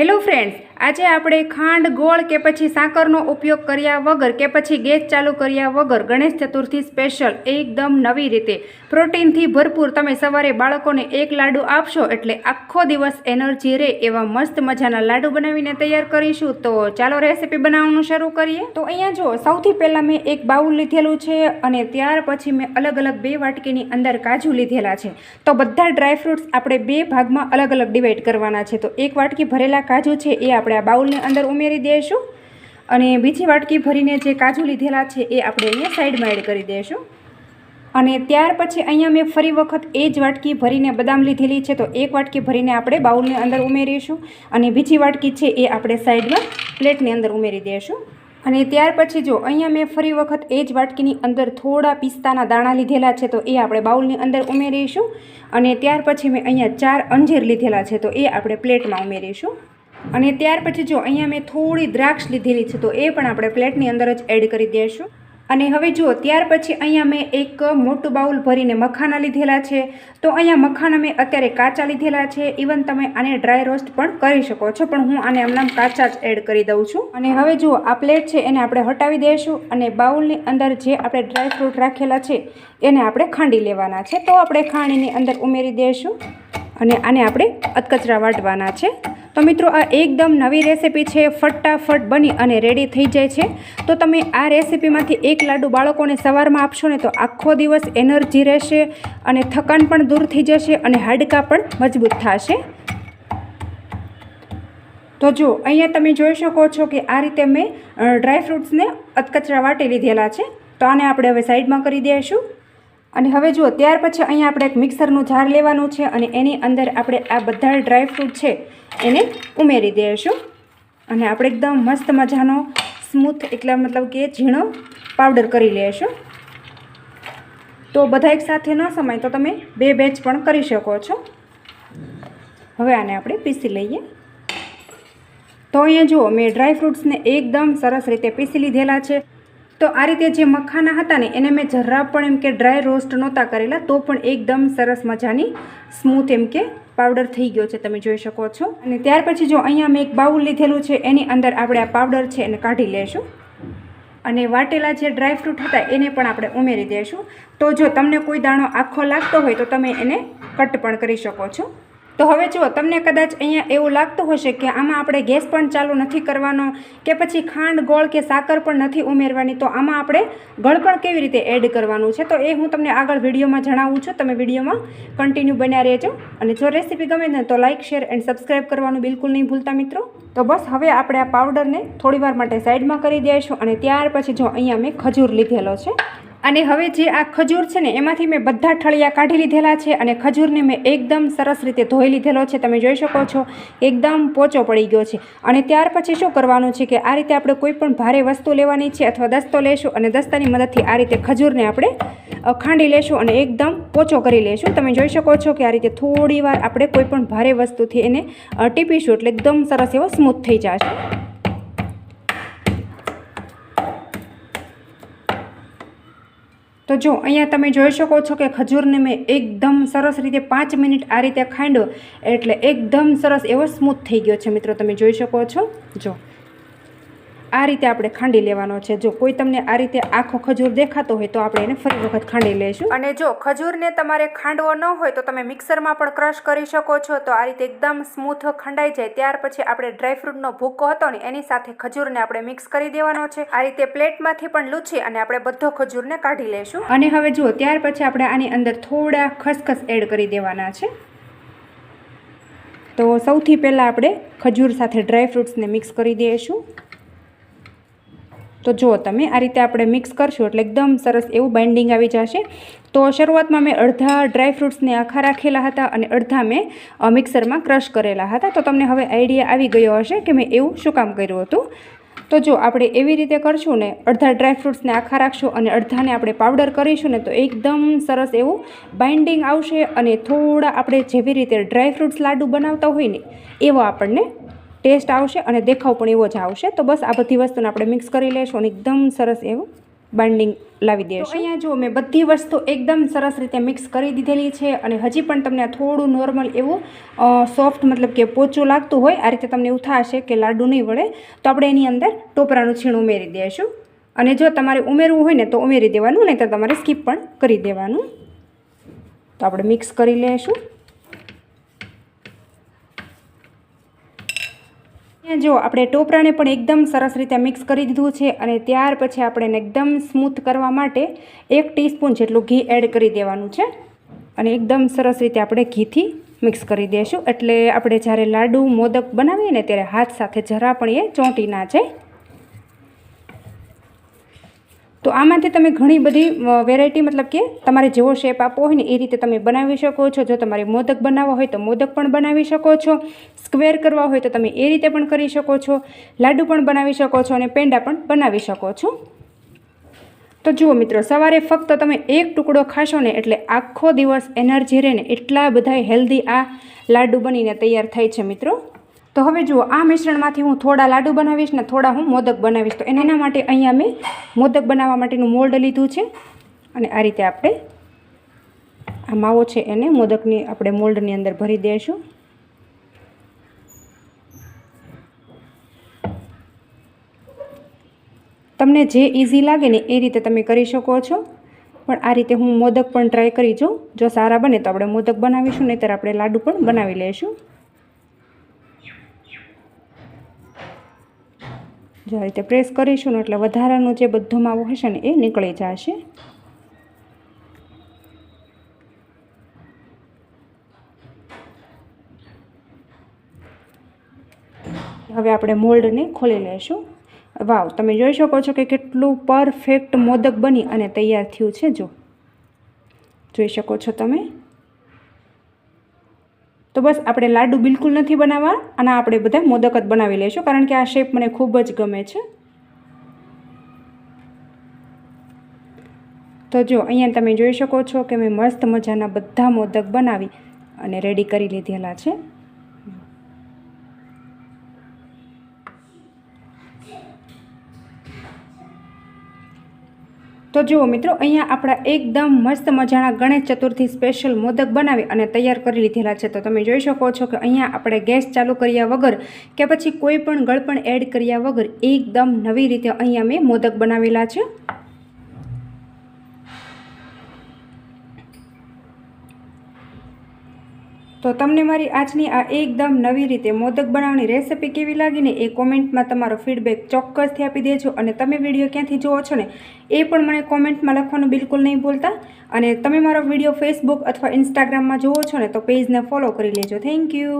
Hello friends આજે આપણે ખાંડ, ગોળ કે પછી સાકરનો ઉપયોગ કર્યા વગર કે પછી ગેસ ચાલુ કર્યા વગર ગણેશ ચતુર્થી સ્પેશિયલ એકદમ નવી રીતે. પ્રોટીનથી ભરપૂર તમે સવારે બાળકોને એક લાડુ આપશો એટલે આખો દિવસ એનર્જી રહે એવા મસ્ત મજાના લાડુ બનાવીને તૈયાર કરીશું. તો ચાલો રેસીપી બનાવવાનું શરૂ કરીએ. તો અહીંયા જો સૌથી પહેલાં મેં એક બાઉલ લીધેલું છે અને ત્યાર પછી મેં અલગ અલગ બે વાટકીની અંદર કાજુ લીધેલા છે. તો બધા ડ્રાયફ્રૂટ્સ આપણે બે ભાગમાં અલગ અલગ ડિવાઈડ કરવાના છે. તો એક વાટકી ભરેલા કાજુ છે એ આપણે આ બાઉલની અંદર ઉમેરી દઈશું અને બીજી વાટકી ભરીને જે કાજુ લીધેલા છે એ આપણે અહીંયા સાઈડમાં એડ કરી દઈશું. અને ત્યાર પછી અહીંયા મેં ફરી વખત એ જ વાટકી ભરીને બદામ લીધેલી છે તો એક વાટકી ભરીને આપણે બાઉલની અંદર ઉમેરીશું અને બીજી વાટકી છે એ આપણે સાઈડમાં પ્લેટની અંદર ઉમેરી દઈશું. અને ત્યાર પછી જો અહીંયા મેં ફરી વખત એ જ વાટકીની અંદર થોડા પિસ્તાના દાણા લીધેલા છે તો એ આપણે બાઉલની અંદર ઉમેરીશું. અને ત્યાર પછી મેં અહીંયા ચાર અંજીર લીધેલા છે તો એ આપણે પ્લેટમાં ઉમેરીશું. અને ત્યાર પછી જો અહીંયા મેં થોડી દ્રાક્ષ લીધેલી છે, તો એ પણ આપણે પ્લેટની અંદર જ એડ કરી દઈશું. અને હવે જુઓ ત્યાર પછી અહીંયા મેં એક મોટું બાઉલ ભરીને મખાના લીધેલા છે. તો અહીંયા મખાના મેં અત્યારે કાચા લીધેલા છે. ઇવન તમે આને ડ્રાય રોસ્ટ પણ કરી શકો છો, પણ હું આને એમનામ કાચા જ એડ કરી દઉં છું. અને હવે જુઓ આ પ્લેટ છે એને આપણે હટાવી દઈશું અને બાઉલની અંદર જે આપણે ડ્રાય ફ્રૂટ રાખેલા છે, એને આપણે ખાંડી લેવાના છે. તો આપણે ખાંડીની અંદર ઉમેરી દઈશું અને આને આપણે અધકચરા વાટવાના છે. તો મિત્રો આ એકદમ નવી રેસીપી છે, ફટાફટ બની અને રેડી થઈ જાય છે. તો તમે આ રેસીપીમાંથી એક લાડુ બાળકોને સવારમાં આપશો ને તો આખો દિવસ એનર્જી રહેશે અને થકાન પણ દૂર થઈ જશે અને હાડકાં પણ મજબૂત થશે. તો જો, અહીંયા તમે જોઈ શકો છો કે આ રીતે મેં ડ્રાય ફ્રૂટ્સને અધકચરા વાટી લીધેલા છે. તો આને આપણે હવે સાઈડમાં કરી દઈશું. અને હવે જુઓ, ત્યાર પછી અહીંયા આપણે એક મિક્સરનું જાર લેવાનું છે અને એની અંદર આપણે આ બધા ડ્રાયફ્રૂટ છે એને ઉમેરી દઈશું. અને આપણે એકદમ મસ્ત મજાનો સ્મૂથ એટલે મતલબ કે ઝીણો પાવડર કરી લેશું તો બધા એક સાથે ન સમાય તો તમે બે બેચ પણ કરી શકો છો. હવે આને આપણે પીસી લઈએ. તો અહીંયા જુઓ, મેં ડ્રાયફ્રૂટ્સને એકદમ સરસ રીતે પીસી લીધેલા છે. તો આ રીતે જે મખાના હતા ને, એને મેં જરા પણ એમ કે ડ્રાય રોસ્ટ નહોતા કરેલા, તો પણ એકદમ સરસ મજાની સ્મૂથ એમ કે પાવડર થઈ ગયો છે, તમે જોઈ શકો છો. અને ત્યાર પછી જો અહીંયા મેં એક બાઉલ લીધેલું છે, એની અંદર આપણે આ પાવડર છે એને કાઢી લેશું. અને વાટેલા જે ડ્રાયફ્રૂટ હતા, એને પણ આપણે ઉમેરી દઈશું તો જો તમને કોઈ દાણો આખો લાગતો હોય તો તમે એને કટ પણ કરી શકો છો. તો હવે જુઓ, તમને કદાચ અહીંયા એવું લાગતું હશે કે આમાં આપણે ગેસ પણ ચાલુ નથી કરવાનો, કે પછી ખાંડ, ગોળ કે સાકર પણ નથી ઉમેરવાની, તો આમાં આપણે ગળપણ કેવી રીતે એડ કરવાનું છે? તો એ હું તમને આગળ વિડીયોમાં જણાવું છું. તમે વિડીયોમાં કન્ટિન્યુ બન્યા રહેજો. અને જો રેસીપી ગમે ને તો લાઇક શેર એન્ડ સબસ્ક્રાઈબ કરવાનું બિલકુલ નહીં ભૂલતા મિત્રો. તો બસ, હવે આપણે આ પાવડરને થોડીવાર માટે સાઈડમાં કરી દઈશું અને ત્યાર પછી જો અહીંયા મેં ખજૂર લીધેલો છે અને હવે જે આ ખજૂર છે ને, એમાંથી મેં બધા ઠળિયા કાઢી લીધેલા છે અને ખજૂરને મેં એકદમ સરસ રીતે ધોઈ લીધેલો છે. તમે જોઈ શકો છો, એકદમ પોચો પડી ગયો છે. અને ત્યાર પછી શું કરવાનું છે કે, આ રીતે આપણે કોઈ પણ ભારે વસ્તુ લેવાની છે અથવા દસ્તો લેશું અને દસ્તાની મદદથી આ રીતે ખજૂરને આપણે ખાંડી લેશું અને એકદમ પોચો કરી લેશું. તમે જોઈ શકો છો કે આ રીતે થોડી વાર આપણે કોઈ પણ ભારે વસ્તુથી એને ટીપીશું એટલે એકદમ સરસ એવો સ્મૂથ થઈ જશે. તો જો, અહીંયા તમે જોઈ શકો છો કે ખજૂરને મેં એકદમ સરસ રીતે પાંચ મિનિટ આ રીતે ખાંડ્યો, એટલે એકદમ સરસ એવો સ્મૂથ થઈ ગયો છે. મિત્રો, તમે જોઈ શકો છો? જો. આ રીતે આપણે ખાંડી લેવાનો છે. જો કોઈ તમને આ રીતે આખો ખજૂર દેખાતો હોય તો આપણે એને ફરી વખત ખાંડી લઈશું. અને જો ખજૂરને તમારે ખાંડવો ન હોય તો તમે મિક્સરમાં પણ ક્રશ કરી શકો છો. તો આ રીતે એકદમ સ્મૂથ ખંડાઈ જાય. ત્યાર પછી આપણે ડ્રાયફ્રૂટનો ભૂકો હતો ને એની સાથે ખજૂરને આપણે મિક્સ કરી દેવાનો છે. આ રીતે પ્લેટમાંથી પણ લૂછી અને આપણે બધો ખજૂરને કાઢી લઈશું. અને હવે જુઓ ત્યાર પછી આપણે આની અંદર થોડા ખસખસ એડ કરી દેવાના છે. તો સૌથી પહેલાં આપણે ખજૂર સાથે ડ્રાયફ્રૂટ્સને મિક્સ કરી દઈશું. તો જુઓ તમે આ રીતે આપણે મિક્સ કરશું એટલે એકદમ સરસ એવું બાઇન્ડિંગ આવી જશે. તો શરૂઆતમાં મેં અડધા ડ્રાય ફ્રૂટ્સને આખા રાખેલા હતા અને અડધા મેં મિક્સરમાં ક્રશ કરેલા હતા. તો તમને હવે આઈડિયા આવી ગયો હશે કે મેં એવું શું કામ કર્યું હતું. તો જો આપણે એવી રીતે કરશું ને, અડધા ડ્રાય ફ્રૂટ્સને આખા રાખશું અને અડધાને આપણે પાવડર કરીશું ને, તો એકદમ સરસ એવું બાઇન્ડિંગ આવશે અને થોડા આપણે જેવી રીતે ડ્રાય ફ્રૂટ્સ લાડુ બનાવતા હોય ને, એવો આપણને ટેસ્ટ આવશે અને દેખાવ પણ એવો જ આવશે. તો બસ આ બધી વસ્તુને આપણે મિક્સ કરી લઈશું અને એકદમ સરસ એવું બાઇન્ડિંગ લાવી દઈશું અહીંયા જો મેં બધી વસ્તુ એકદમ સરસ રીતે મિક્સ કરી દીધેલી છે અને હજી પણ તમને થોડું નોર્મલ એવું સોફ્ટ મતલબ કે પોચું લાગતું હોય આ રીતે તમને એવું થશે કે લાડુ નહીં વળે તો આપણે એની અંદર ટોપરાનું છીણ ઉમેરી દઈશું અને જો તમારે ઉમેરવું હોય ને તો ઉમેરી દેવાનું નહીં તો તમારે સ્કીપ પણ કરી દેવાનું. તો આપણે મિક્સ કરી લઈશું અહીંયા જો આપણે ટોપરાને પણ એકદમ સરસ રીતે મિક્સ કરી દીધું છે અને ત્યાર પછી આપણે એકદમ સ્મૂથ કરવા માટે એક ટીસ્પૂન જેટલું ઘી એડ કરી દેવાનું છે. અને એકદમ સરસ રીતે આપણે ઘીથી મિક્સ કરી દઈશું એટલે આપણે જ્યારે લાડુ, મોદક બનાવીએ ને ત્યારે હાથ સાથે જરા પણ એ ચોંટી ના જાય. તો આમાંથી તમે ઘણી બધી વેરાયટી મતલબ કે તમારે જેવો શેપ આપવો હોય ને એ રીતે તમે બનાવી શકો છો. જો તમારે મોદક બનાવવા હોય તો મોદક પણ બનાવી શકો છો. સ્ક્વેર કરવા હોય તો તમે એ રીતે પણ કરી શકો છો. લાડુ પણ બનાવી શકો છો અને પેંડા પણ બનાવી શકો છો. તો જુઓ મિત્રો, સવારે ફક્ત તમે એક ટુકડો ખાશો ને એટલે આખો દિવસ એનર્જી રહે ને એટલા બધા હેલ્ધી આ લાડુ બનીને તૈયાર થાય છે મિત્રો. તો હવે જુઓ, આ મિશ્રણમાંથી હું થોડા લાડુ બનાવીશ ને થોડા હું મોદક બનાવીશ. તો એના માટે અહીંયા મેં મોદક બનાવવા માટેનું મોલ્ડ લીધું છે અને આ રીતે આપણે આ માવો છે એને મોદકની આપણે મોલ્ડની અંદર ભરી દઈશું તમને જે ઇઝી લાગે ને એ રીતે તમે કરી શકો છો. પણ આ રીતે હું મોદક પણ ટ્રાય કરી જોઉં. જો સારા બને તો આપણે મોદક બનાવીશું, નહીંતર આપણે લાડુ પણ બનાવી લઈશું. જો આ રીતે પ્રેસ કરીશું ને એટલે વધારાનો જે બધો માવો હશે ને એ નીકળી જશે. હવે આપણે મોલ્ડને ખોલી લઈશું વાવ, તમે જોઈ શકો છો કે કેટલું પરફેક્ટ મોદક બની અને તૈયાર થયું છે, જો. જોઈ શકો છો તમે? તો બસ આપણે લાડુ બિલકુલ નથી બનાવવા અને આપણે બધા મોદક જ બનાવી લઈશું કારણ કે આ શેપ મને ખૂબ જ ગમે છે. તો જો, અહીંયા તમે જોઈ શકો છો કે મેં મસ્ત મજાના બધા મોદક બનાવી અને રેડી કરી લીધેલા છે. તો જુઓ મિત્રો, અહીંયા આપણા એકદમ મસ્ત મજાના ગણેશ ચતુર્થી સ્પેશિયલ મોદક બનાવી અને તૈયાર કરી લીધેલા છે. તો તમે જોઈ શકો છો કે અહીંયા આપણે ગેસ ચાલુ કર્યા વગર કે પછી કોઈ પણ ગળપણ એડ કર્યા વગર એકદમ નવી રીતે અહીંયા મેં મોદક બનાવેલા છે. તો તમને મારી આજની આ એકદમ નવી રીતે મોદક બનાવવાની રેસિપી કેવી લાગીને એ કોમેન્ટમાં તમારો ફીડબેક ચોક્કસથી આપી દેજો અને તમે વીડિયો ક્યાંથી જુઓ છો ને એ પણ મને કોમેન્ટમાં લખવાનું બિલકુલ નહીં ભૂલતા. અને તમે મારો વીડિયો ફેસબુક અથવા ઇન્સ્ટાગ્રામમાં જુઓ છો ને તો પેજને ફોલો કરી લેજો. Thank you